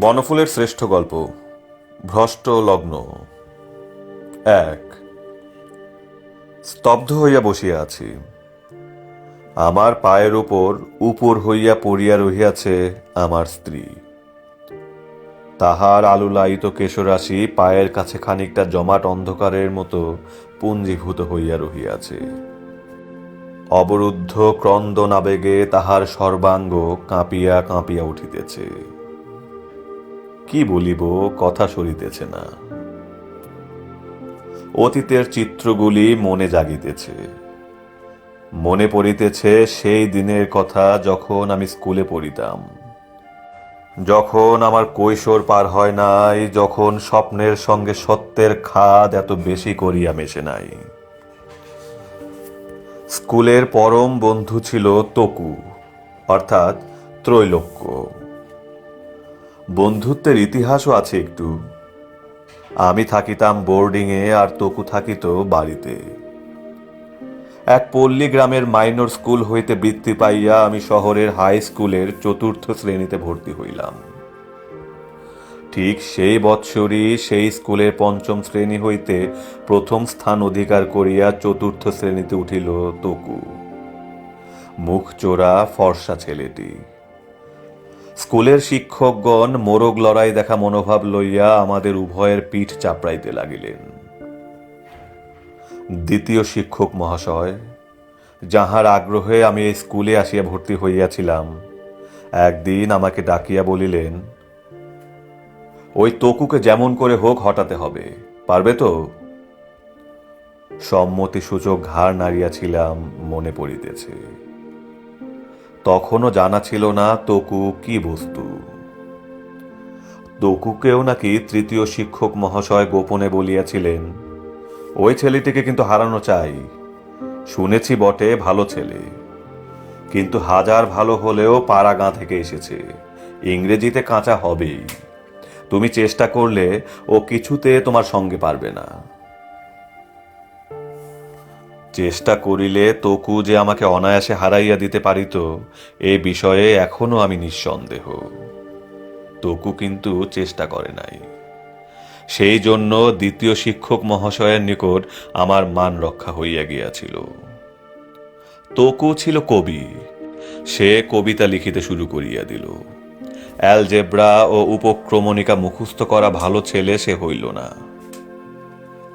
বনফুলের শ্রেষ্ঠ গল্প ভ্রষ্ট লগ্ন। এক স্তব্ধ হইয়া বসিয়া আছি। আমার পায়ের উপর উপর হইয়া পড়িয়া রহিয়াছে আমার স্ত্রী। তাহার আলুলায়িত কেশরাশি পায়ের কাছে খানিকটা জমাট অন্ধকারের মতো পুঞ্জীভূত হইয়া রহিয়াছে। অবরুদ্ধ ক্রন্দন আবেগে তাহার সর্বাঙ্গ কাঁপিয়া কাঁপিয়া উঠিতেছে। কি বলিব, কথা সরিতেছে না। অতীতের চিত্রগুলি মনে জাগিতেছে। মনে পড়িতেছে সেই দিনের কথা যখন আমি স্কুলে পড়িতাম। যখন আমার কৈশোর পার হয় নাই, যখন স্বপ্নের সঙ্গে সত্যের খাদ এত বেশি করিয়া মেশে নাই। স্কুলের পরম বন্ধু ছিল তকু, অর্থাৎ ত্রৈলোক্য। বন্ধুত্বের ইতিহাসও আছে একটু। আমি থাকিতাম বোর্ডিংয়ে আর তকু থাকিত বাড়িতে। এক পল্লী গ্রামের মাইনর স্কুল হইতে বৃত্তি পাইয়া আমি শহরের হাই স্কুলের চতুর্থ শ্রেণীতে ভর্তি হইলাম। ঠিক সেই বৎসরই সেই স্কুলের পঞ্চম শ্রেণি হইতে প্রথম স্থান অধিকার করিয়া চতুর্থ শ্রেণীতে উঠিল তকু। মুখ চোরা ফর্সা ছেলেটি। স্কুলের শিক্ষকগণ মোরগ লড়াই দেখা মনোভাব লইয়া আমাদের উভয়ের পিঠ চাপড়াইতে লাগিলেন। দ্বিতীয় শিক্ষক মহাশয়, যাহার আগ্রহে আমি এই স্কুলে আসিয়া ভর্তি হইয়াছিলাম, একদিন আমাকে ডাকিয়া বলিলেন, ওই তকুকে যেমন করে হোক হটাতে হবে, পারবে তো? সম্মতি সূচক ঘাড় নাড়িয়াছিলাম, মনে পড়িতেছে। তখনও জানা ছিল না তকু কি বস্তু। তকুকেও নাকি তৃতীয় শিক্ষক মহাশয় গোপনে বলিয়াছিলেন ওই ছেলেটিকে কিন্তু হারানো চাই। শুনেছি বটে ভালো ছেলে। কিন্তু হাজার ভালো হলেও পাড়া গাঁ থেকে এসেছে। ইংরেজিতে কাঁচা হবেই। তুমি চেষ্টা করলে ও কিছুতে তোমার সঙ্গে পারবে না। চেষ্টা করিলে তকু যে আমাকে অনায়াসে হারাইয়া দিতে পারিত, এ বিষয়ে এখনও আমি নিঃসন্দেহ। তকু কিন্তু চেষ্টা করে নাই। সেই জন্য দ্বিতীয় শিক্ষক মহাশয়ের নিকট আমার মান রক্ষা হইয়া গিয়াছিল। তকু ছিল কবি। সে কবিতা লিখিতে শুরু করিয়া দিল। অ্যালজেব্রা ও উপক্রমণিকা মুখস্থ করা ভালো ছেলে সে হইল না।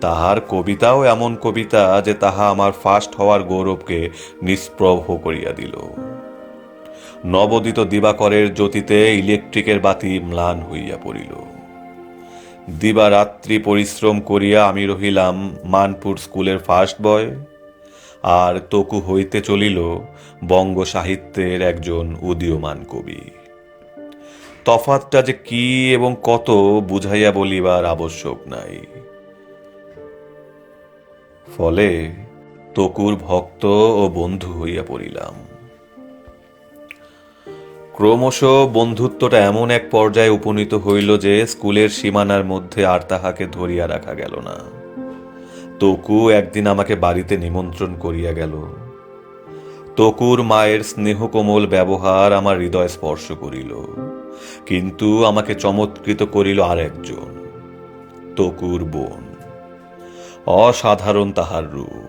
তাহার কবিতাও এমন কবিতা যে তাহা আমার ফার্স্ট হওয়ার গৌরবকে নিষ্প্রভ করিয়া দিল। নবদিত দিবাকরের জ্যোতিতে ইলেকট্রিকের বাতি ম্লান হইয়া পড়িল। দিবারাত্রি পরিশ্রম করিয়া আমি রহিলাম মানপুর স্কুলের ফার্স্ট বয়। আর তকু হইতে চলিল বঙ্গ সাহিত্যের একজন উদীয়মান কবি। তফাতটা যে কি এবং কত বুঝাইয়া বলিবার আবশ্যক নাই। ফলে তকুর ভক্ত ও বন্ধু হইয়া পড়িলাম। ক্রমশ বন্ধুত্বটা এমন এক পর্যায়ে উপনীত হইল যে স্কুলের সীমানার মধ্যে আর তাহাকে ধরিয়া রাখা গেল না। তকু একদিন আমাকে বাড়িতে নিমন্ত্রণ করিয়া গেল। তকুর মায়ের স্নেহকোমল ব্যবহার আমার হৃদয় স্পর্শ করিল। কিন্তু আমাকে চমৎকৃত করিল আর একজন তকুর বোন। অসাধারণ তাহার রূপ।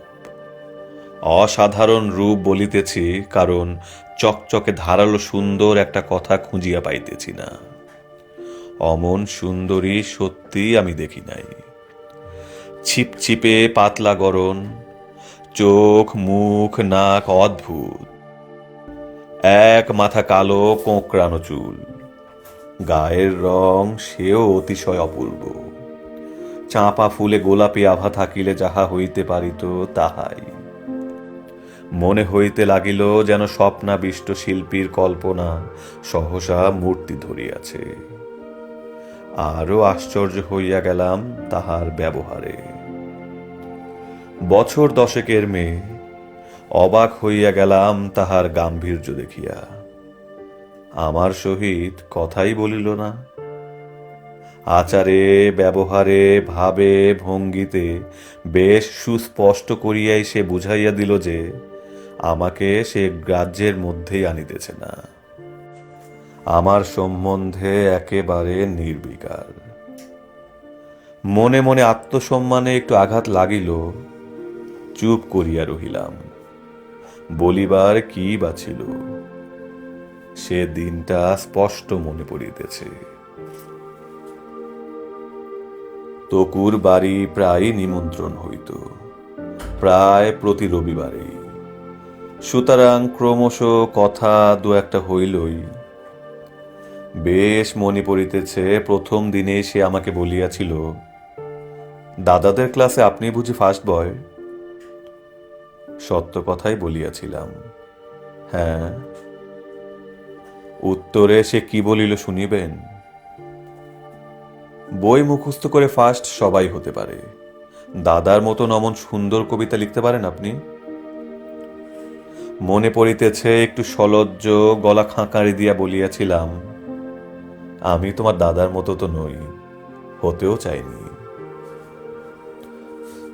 অসাধারণ রূপ বলিতেছি কারণ চকচকে ধারালো সুন্দর একটা কথা খুঁজিয়া পাইতেছি না। অমন সুন্দরী সত্যি আমি দেখি নাই। ছিপছিপে পাতলা গরণ, চোখ, মুখ, নাক অদ্ভুত। এক মাথা কালো কোঁকড়ানো চুল। গায়ের রং সেও অতিশয় অপূর্ব। চাঁপা ফুলে গোলাপি আভা থাকিলে যাহা হইতে পারিত, তাহাই। মনে হইতে লাগিল যেন স্বপ্নাবিষ্ট শিল্পীর কল্পনা সহসা মূর্তি ধরিয়াছে। আরও আশ্চর্য হইয়া গেলাম তাহার ব্যবহারে। বছর দশেকের মেয়ে, অবাক হইয়া গেলাম তাহার গাম্ভীর্য দেখিয়া। আমার সহিত কথাই বলিল না। আচারে, ব্যবহারে, ভাবে, ভঙ্গিতে বেশ সুস্পষ্ট করিয়াই সে বুঝাইয়া দিল যে আমাকে সে গ্রাহ্যের মধ্যেই আনিতেছে না। আমার সম্বন্ধে একেবারে নির্বিকার। মনে মনে আত্মসম্মানে একটু আঘাত লাগিল, চুপ করিয়া রহিলাম। বলিবার কি বা ছিল? সে দিনটা স্পষ্ট মনে পড়িতেছে। তকুর বাড়ি প্রায় নিমন্ত্রণ হইত। প্রায় প্রতি রবিবারেই। সুতরাং ক্রমশ কথা দু একটা হইলই। বেশ মনে পড়িতেছে, প্রথম দিনে সে আমাকে বলিয়াছিল, দাদাদের ক্লাসে আপনি বুঝি ফার্স্ট বয় সত্য কথাই বলিয়াছিলাম হ্যাঁ। উত্তরে সে কি বলিল শুনিবেন? বই মুখস্থ করে ফার্স্ট সবাই হতে পারে। দাদার মতন অমন সুন্দর কবিতা লিখতে পারেন আপনি? মনে পড়িতেছে, একটু সলজ্জ গলা খাঁকারি দিয়া বলিয়াছিলাম, আমি তোমার দাদার মতো তো নই, হতেও চাইনি।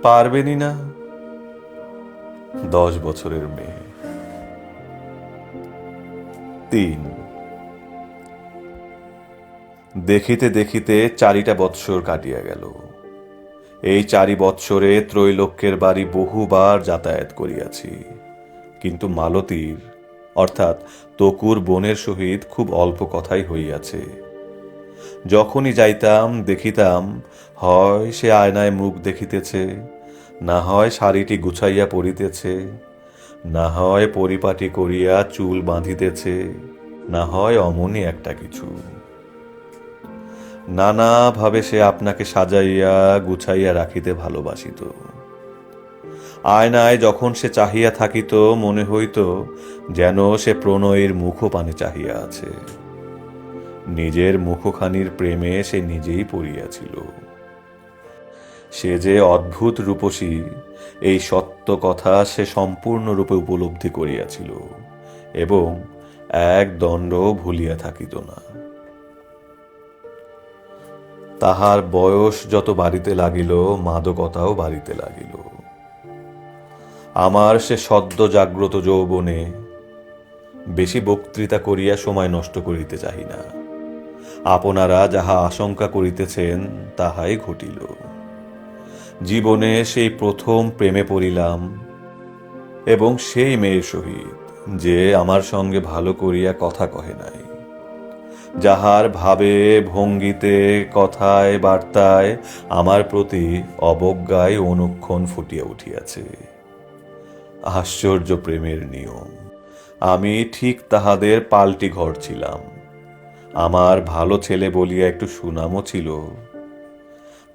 পারবেনই না দশ বছরের মেয়ে। তিন। দেখিতে দেখিতে চারিটা বৎসর কাটিয়া গেল। এই চারি বৎসরে ত্রৈলোক্যের বাড়ি বহুবার যাতায়াত করিয়াছি। কিন্তু মালতীর, অর্থাৎ তকুর বোনের সহিত খুব অল্প কথাই হইয়াছে। যখনই যাইতাম, দেখিতাম, হয় সে আয়নায় মুখ দেখিতেছে, না হয় শাড়িটি গুছাইয়া পরিতেছে, না হয় পরিপাটি করিয়া চুল বাঁধিতেছে, না হয় অমনি একটা কিছু। নানাভাবে সে আপনাকে সাজাইয়া, গুছাইয়া রাখিতে ভালোবাসিত। আয়নায় যখন সে চাহিয়া থাকিত, মনে হইত যেন সে প্রণয়ের মুখপানে চাহিয়া আছে। নিজের মুখখানির প্রেমে সে নিজেই পড়িয়াছিল। সে যে অদ্ভুত রূপসী, এই সত্য কথা সে সম্পূর্ণরূপে উপলব্ধি করিয়াছিল এবং এক দণ্ড ভুলিয়া থাকিত না। তাহার বয়স যত বাড়িতে লাগিল, মাদকতাও বাড়িতে লাগিল। আমার সে সদ্য জাগ্রত যৌবনে বেশি বক্তৃতা করিয়া সময় নষ্ট করিতে চাহি না। আপনারা যাহা আশঙ্কা করিতেছেন, তাহাই ঘটিল। জীবনে সেই প্রথম প্রেমে পড়িলাম এবং সেই মেয়ের সহিত, যে আমার সঙ্গে ভালো করিয়া কথা কহে নাই। যাহার ভাবে, ভঙ্গিতে, কথায়, বার্তায় আমার প্রতি অবজ্ঞায় অনুক্ষণ ফুটিয়া উঠিয়াছে। আশ্চর্য প্রেমের নিয়ম। আমি ঠিক তাহাদের পাল্টি ঘর ছিলাম। আমার ভালো ছেলে বলিয়া একটু সুনামও ছিল।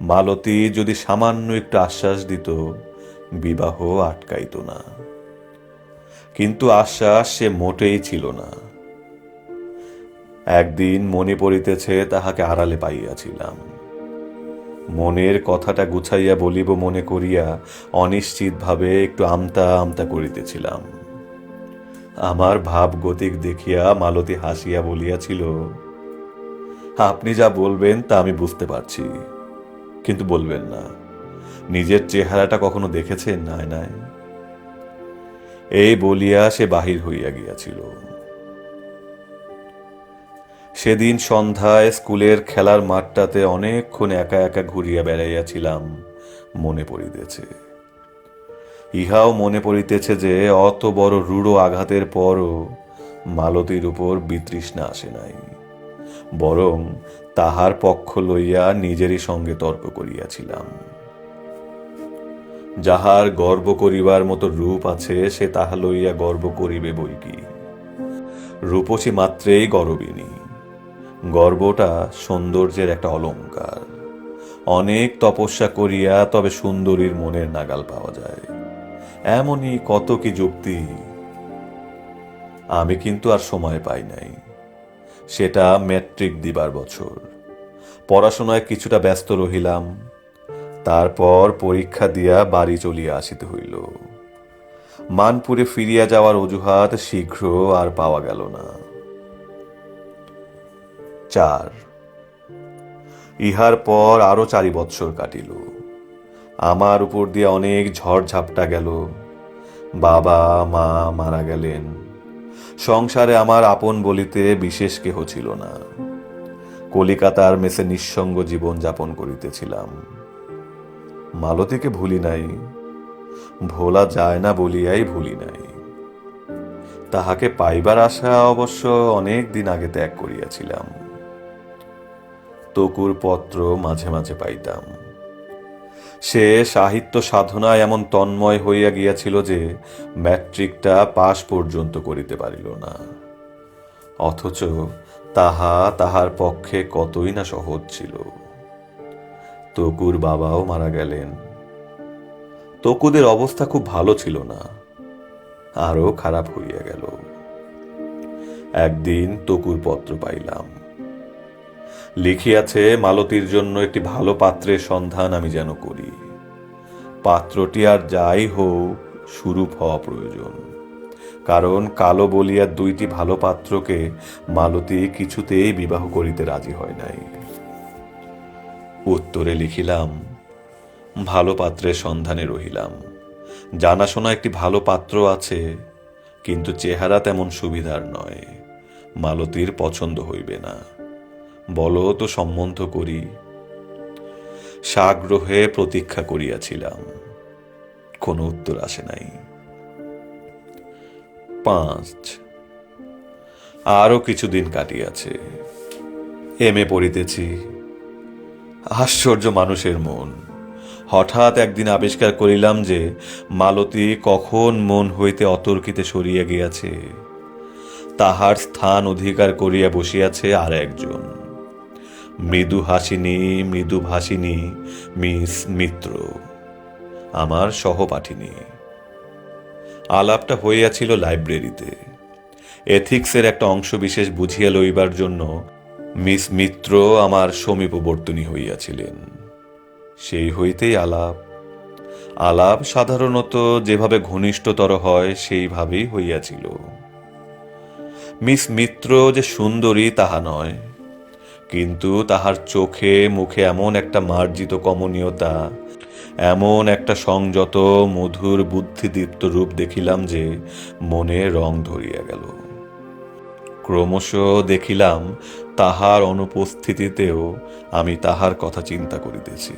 মালতী যদি সামান্য একটু আশ্বাস দিত, বিবাহ আটকাইত না। কিন্তু আশ্বাস সে মোটেই ছিল না। একদিন মনে পড়িতেছে তাহাকে আড়ালে পাইয়াছিলাম। মনের কথাটা গুছাইয়া বলিব মনে করিয়া অনিশ্চিতভাবে একটু আমতা আমতা করিতেছিলাম। আমার ভাব গতিক দেখিয়া মালতী হাসিয়া বলিয়াছিল, আপনি যা বলবেন তা আমি বুঝতে পারছি, কিন্তু বলবেন না। নিজের চেহারাটা কখনো দেখেছেন? নাই নাই। এই বলিয়া সে বাহির হইয়া গিয়াছিল। সেদিন সন্ধ্যায় স্কুলের খেলার মাঠটাতে অনেকক্ষণ একা একা ঘুরিয়া বেড়াইয়াছিলাম, মনে পড়িতেছে। ইহাও মনে পড়িতেছে যে অত বড় রূঢ় আঘাতের পরও মালতীর উপর বিতৃষ্ণা আসে নাই, বরং তাহার পক্ষ লইয়া নিজেরই সঙ্গে তর্ক করিয়াছিলাম। যাহার গর্ব করিবার মতো রূপ আছে, সে তাহা লইয়া গর্ব করিবে বই কি? রূপসী মাত্রেই গর্বিনী। গর্বটা সৌন্দর্যের একটা অলঙ্কার। অনেক তপস্যা করিয়া তবে সুন্দরীর মনের নাগাল পাওয়া যায়। এমনই কত কি যুক্তি। আমি কিন্তু আর সময় পাই নাই। সেটা ম্যাট্রিক দিবার বছর। পড়াশোনায় কিছুটা ব্যস্ত রহিলাম। তারপর পরীক্ষা দিয়া বাড়ি চলিয়া আসিতে হইল। মানপুরে ফিরিয়া যাওয়ার অজুহাত শীঘ্র আর পাওয়া গেল না। চার। ইহার পর আরও চারি বৎসর কাটিল। আমার উপর দিয়ে অনেক ঝড় ঝাপটা গেল। বাবা, মা মারা গেলেন। সংসারে আমার আপন বলিতে বিশেষ কেহ ছিল না। কলিকাতার মেসে নিঃসঙ্গ জীবন যাপন করিতেছিলাম। মালতীকে ভুলি নাই। ভোলা যায় না বলিয়াই ভুলি নাই। তাহাকে পাইবার আশা অবশ্য অনেক দিন আগে ত্যাগ করিয়াছিলাম। তকুর পত্র মাঝে মাঝে পাইতাম। সে সাহিত্য সাধনায় এমন তন্ময় হইয়া গিয়াছিল যে ম্যাট্রিকটা পাশ পর্যন্ত করিতে পারিল না। অথচ তাহা তাহার পক্ষে কতই না সহজ ছিল। তকুর বাবাও মারা গেলেন। তকুদের অবস্থা খুব ভালো ছিল না, আরও খারাপ হইয়া গেল। একদিন তকুর পত্র পাইলাম। লিখিয়াছে, মালতীর জন্য একটি ভালো পাত্রের সন্ধান আমি যেন করি। পাত্রটি আর যাই হোক, সুরূপ হওয়া প্রয়োজন। কারণ কালো বলিয়া দুইটি ভালো পাত্রকে মালতী কিছুতেই বিবাহ করিতে রাজি হয় নাই। উত্তরে লিখিলাম, ভালো পাত্রের সন্ধানে রহিলাম। জানাশোনা একটি ভালো পাত্র আছে, কিন্তু চেহারা তেমন সুবিধার নয়। মালতীর পছন্দ হইবে না। বলো তো সম্বন্ধ করি। সাগ্রহে প্রতীক্ষা করিয়াছিলাম। কোনো উত্তর আসে নাই। পাঁচ। আরও কিছুদিন কাটিয়াছে। M A পড়িতেছি। আশ্চর্য মানুষের মন। হঠাৎ একদিন আবিষ্কার করিলাম যে, মালতী কখন মন হইতে অতর্কিতে সরিয়া গিয়াছে। তাহার স্থান অধিকার করিয়া বসিয়াছে আর একজন মৃদু হাসিনী, মৃদু ভাসিনী, মিস মিত্র, আমার সহপাঠিনী। আলাপটা হইয়াছিল লাইব্রেরিতে। এথিক্সের একটা অংশ বিশেষ বুঝিয়া লইবার জন্য মিস মিত্র আমার সমীপবর্তনী হইয়াছিলেন। সেই হইতেই আলাপ। আলাপ সাধারণত যেভাবে ঘনিষ্ঠতর হয়, সেইভাবেই হইয়াছিল। মিস মিত্র যে সুন্দরী, তাহা নয়। কিন্তু তাহার চোখে মুখে এমন একটা মার্জিত কমনীয়তা, এমন একটা সংযত, মধুর বুদ্ধিদীপ্ত রূপ দেখিলাম যে মনে রং ধরিয়া গেল। ক্রমশ দেখিলাম তাহার অনুপস্থিতিতেও আমি তাহার কথা চিন্তা করিতেছি।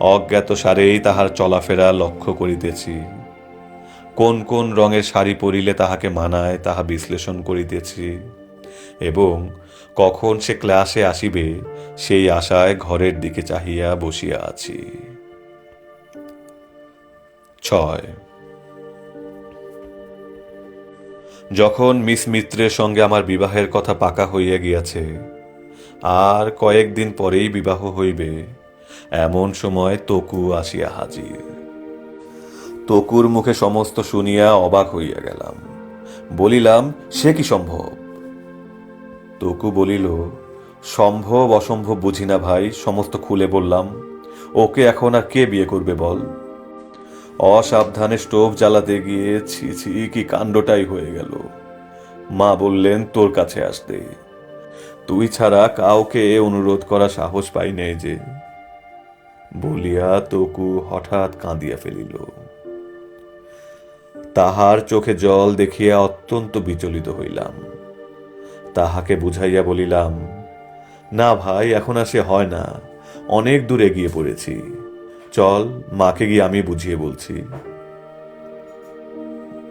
অজ্ঞাত সারেই তাহার চলাফেরা লক্ষ্য করিতেছি। কোন কোন রঙের শাড়ি পরিলে তাহাকে মানায় তাহা বিশ্লেষণ করিতেছি। এবং কখন সে ক্লাসে আসিবে, সেই আশায় ঘরের দিকে চাহিয়া বসিয়া আছি। ছয়। যখন মিস মিত্রের সঙ্গে আমার বিবাহের কথা পাকা হইয়া গিয়াছে, আর কয়েকদিন পরেই বিবাহ হইবে, এমন সময় তকু আসিয়া হাজির। তকুর মুখে সমস্ত শুনিয়া অবাক হইয়া গেলাম। বলিলাম, সে কি সম্ভব? তকু বলিল, সম্ভব অসম্ভব বুঝি না ভাই, সমস্ত খুলে বললাম। ওকে এখন আর কে বিয়ে করবে বল? অসাবধানে স্টোভ জ্বালাতে গিয়ে ছি ছি কি কাণ্ডটাই হয়ে গেল। মা বললেন, তোর কাছে আসতে। তুই ছাড়া কাউকে অনুরোধ করা সাহস পাই নেই যে। বলিয়া তকু হঠাৎ কাঁদিয়া ফেলিল। তাহার চোখে জল দেখিয়া অত্যন্ত বিচলিত হইলাম। তাহাকে বুঝাইয়া বলিলাম, না ভাই, এখন আর সে হয় না। অনেক দূরে গিয়ে পড়েছি। চল, মাকে গিয়ে আমি বুঝিয়ে বলছি।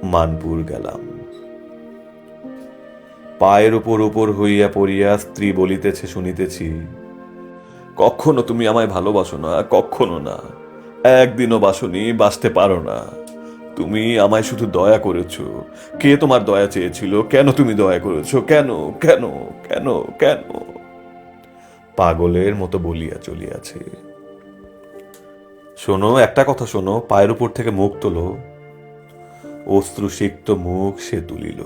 মানপুর গেলাম। পায়ের উপর উপর হইয়া পড়িয়া স্ত্রী বলিতেছে, শুনিতেছি। কখনো তুমি আমায় ভালোবাসো না, কখনো না। একদিনও বাসনি, বাঁচতে পারো না। তুমি আমায় শুধু দয়া করেছ। কে তোমার দয়া চেয়েছিল? কেন তুমি দয়া করেছ? কেন? কেন? কেন? কেন? পাগলের মতো বলিয়া চলিয়াছে। শোনো, একটা কথা শোনো, পায়ের উপর থেকে মুখ তোলো। অশ্রুসিক্ত মুখ সে তুলিল।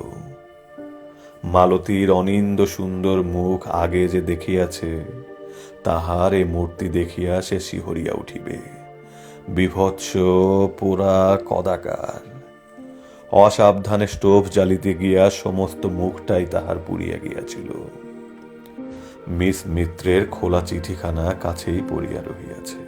মালতীর অনিন্দ সুন্দর মুখ আগে যে দেখিয়াছে, তাহার এ মূর্তি দেখিয়া সে শিহরিয়া উঠিবে। বিভৎস পোড়া কদাকার। অসাবধানে স্টোভ জ্বালিতে গিয়া সমস্ত মুখটাই তাহার পুড়িয়া গিয়াছিল। মিস মিত্রের খোলা চিঠিখানা কাছেই পড়িয়া রহিয়াছে।